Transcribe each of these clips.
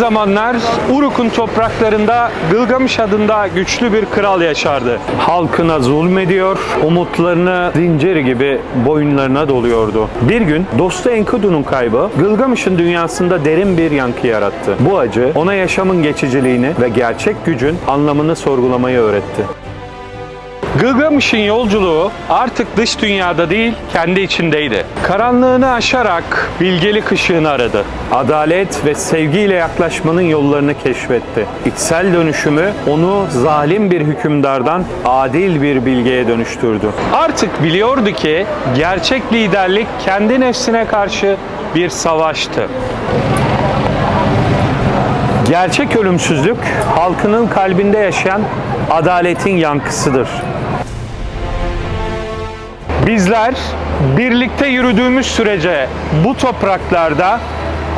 zamanlar Uruk'un topraklarında Gılgamış adında güçlü bir kral yaşardı. Halkına zulmediyor, umutlarını zincir gibi boyunlarına doluyordu. Bir gün dostu Enkidu'nun kaybı Gılgamış'ın dünyasında derin bir yankı yarattı. Bu acı ona yaşamın geçiciliğini ve gerçek gücün anlamını sorgulamayı öğretti. Gılgamış'ın yolculuğu artık dış dünyada değil, kendi içindeydi. Karanlığını aşarak bilgelik ışığını aradı. Adalet ve sevgiyle yaklaşmanın yollarını keşfetti. İçsel dönüşümü onu zalim bir hükümdardan adil bir bilgeye dönüştürdü. Artık biliyordu ki gerçek liderlik kendi nefsine karşı bir savaştı. Gerçek ölümsüzlük halkının kalbinde yaşayan adaletin yankısıdır. Bizler birlikte yürüdüğümüz sürece bu topraklarda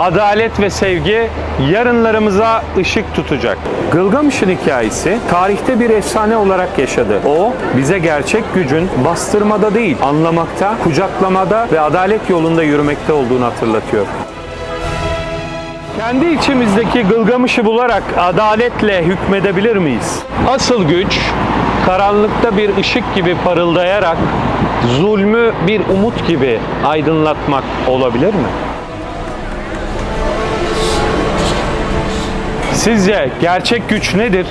adalet ve sevgi yarınlarımıza ışık tutacak. Gılgamış'ın hikayesi tarihte bir efsane olarak yaşadı. O bize gerçek gücün bastırmada değil, anlamakta, kucaklamada ve adalet yolunda yürümekte olduğunu hatırlatıyor. Kendi içimizdeki Gılgamış'ı bularak adaletle hükmedebilir miyiz? Asıl güç karanlıkta bir ışık gibi parıldayarak zulmü bir umut gibi aydınlatmak olabilir mi? Sizce gerçek güç nedir?